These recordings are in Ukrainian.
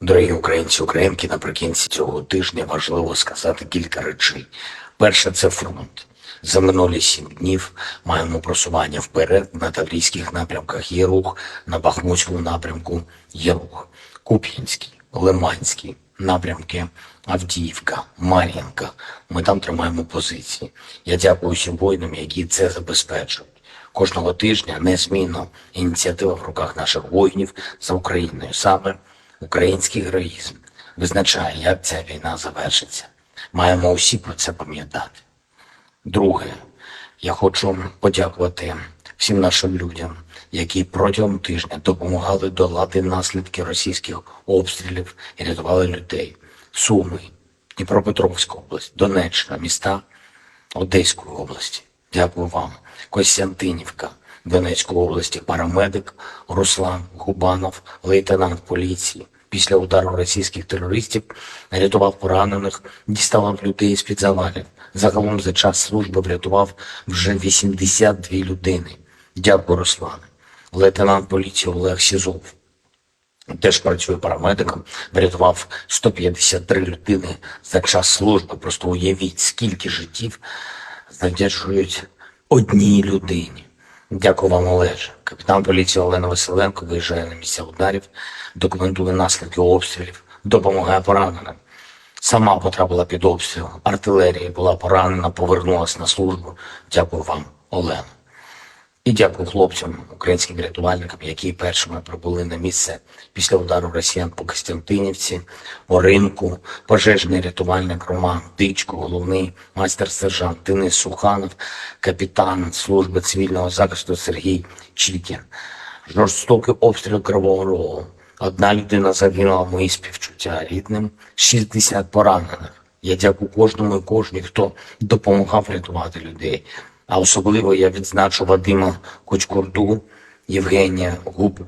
Дорогі українці, українки, наприкінці цього тижня важливо сказати кілька речей. Перше це фронт. За минулі сім днів маємо просування вперед на таврійських напрямках. Є рух на Бахмутському напрямку. Є рух Куп'янський, Лиманський напрямки, Авдіївка, Мар'їнка. Ми там тримаємо позиції. Я дякую всім воїнам, які це забезпечують. Кожного тижня незмінно ініціатива в руках наших воїнів за Україною. Саме український героїзм визначає, як ця війна завершиться. Маємо усі про це пам'ятати. Друге, я хочу подякувати всім нашим людям, які протягом тижня допомагали долати наслідки російських обстрілів і рятували людей. Суми, Дніпропетровська область, Донеччина, міста Одеської області. Дякую вам. Костянтинівка, Донецької області, парамедик Руслан Губанов, лейтенант поліції. Після удару російських терористів рятував поранених, діставав людей з-під завалів. Загалом за час служби врятував вже 82 людини. Дякую, Руслане. Лейтенант поліції Олег Сізов теж працює парамедиком, врятував 153 людини за час служби. Просто уявіть, скільки життів завдячують одній людині. Дякую вам, Олеже. Капітан поліції Олена Василенко виїжджає на місця ударів, документує наслідки обстрілів, допомагає пораненим. Сама потрапила під обстріл. Артилерія була поранена, повернулася на службу. Дякую вам, Олена. І дякую хлопцям, українським рятувальникам, які першими прибули на місце після удару росіян по Костянтинівці, Оринку, пожежний рятувальник Роман Дичко, головний майстер-сержант Денис Суханов, капітан служби цивільного захисту Сергій Чікін. Жорстокий обстріл Кривого Рогу. Одна людина загинула, мої співчуття рідним, 60 поранених. Я дякую кожному і кожній, хто допомагав рятувати людей. А особливо я відзначу Вадима Кочкурду, Євгенія Губу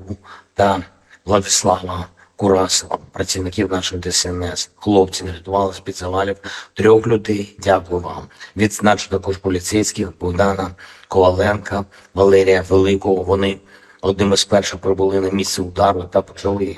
та Владислава Курасова, працівників нашої ДСНС. Хлопці врятували з-під завалів трьох людей. Дякую вам. Відзначу також поліцейських Богдана Коваленка, Валерія Великого. Вони одним із перших прибули на місце удару та почали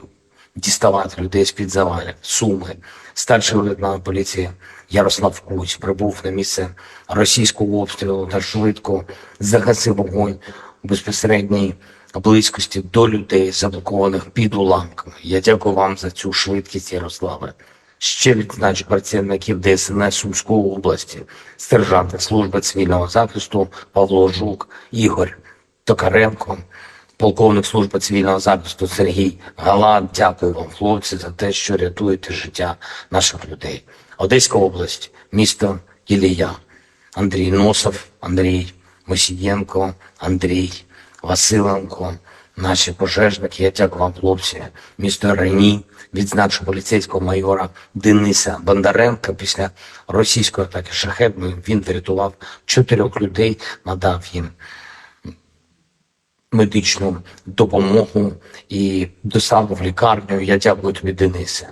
діставати людей з-під завалів. Суми. Старший лейтенант поліції Ярослав Куць прибув на місце російського обстрілу та швидко загасив вогонь у безпосередній близькості до людей, заблокованих під уламками. Я дякую вам за цю швидкість, Ярославе. Ще відзначу працівників ДСНС Сумської області, сержанти служби цивільного захисту Павло Жук, Ігор Токаренко, полковник служби цивільного захисту Сергій Галат. Дякую вам, хлопці, за те, що рятуєте життя наших людей. Одеська область, місто Ілія, Андрій Носов, Андрій Мосієнко, Андрій Василенко, наші пожежники. Я дякую вам, хлопці. Місто Рені, відзначу поліцейського майора Дениса Бондаренка. Після російської атаки шахетної він врятував чотирьох людей, надав їм медичну допомогу і доставив в лікарню. Я дякую тобі, Денисе.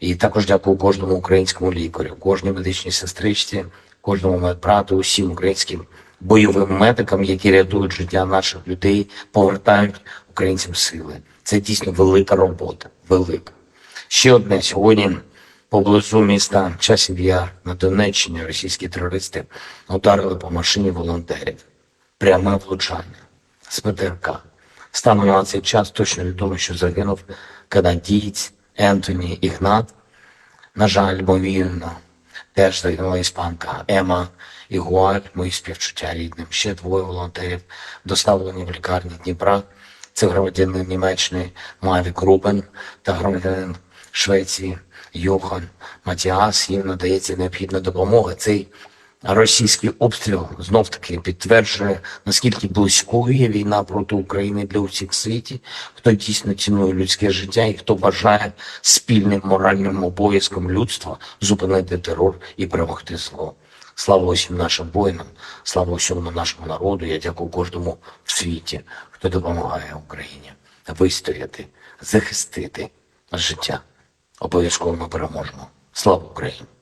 І також дякую кожному українському лікарю, кожній медичній сестричці, кожному медбрату, усім українським бойовим медикам, які рятують життя наших людей, повертають українцям сили. Це дійсно велика робота. Велика. Ще одне сьогодні поблизу міста Часів Яр на Донеччині російські терористи ударили по машині волонтерів. Пряме влучання ПТРК. Станом на цей час точно відомо, що загинув канадієць Ентоні Ігнат. На жаль, ймовірно, теж загинула іспанка Ема Ігуаль, мої співчуття рідним. Ще двоє волонтерів доставлені в лікарні Дніпра. Це громадянин Німеччини Мавік Рубен та громадянин Швеції Йохан Матіас. Їм надається необхідна допомога. Цей російський обстріл знов таки підтверджує, наскільки близькою є війна проти України для усіх світі, хто дійсно цінує людське життя і хто бажає спільним моральним обов'язком людства зупинити терор і перемогти зло. Слава усім нашим воїнам, слава усьому нашому народу. Я дякую кожному в світі, хто допомагає Україні вистояти, захистити життя. Обов'язково ми переможемо. Слава Україні!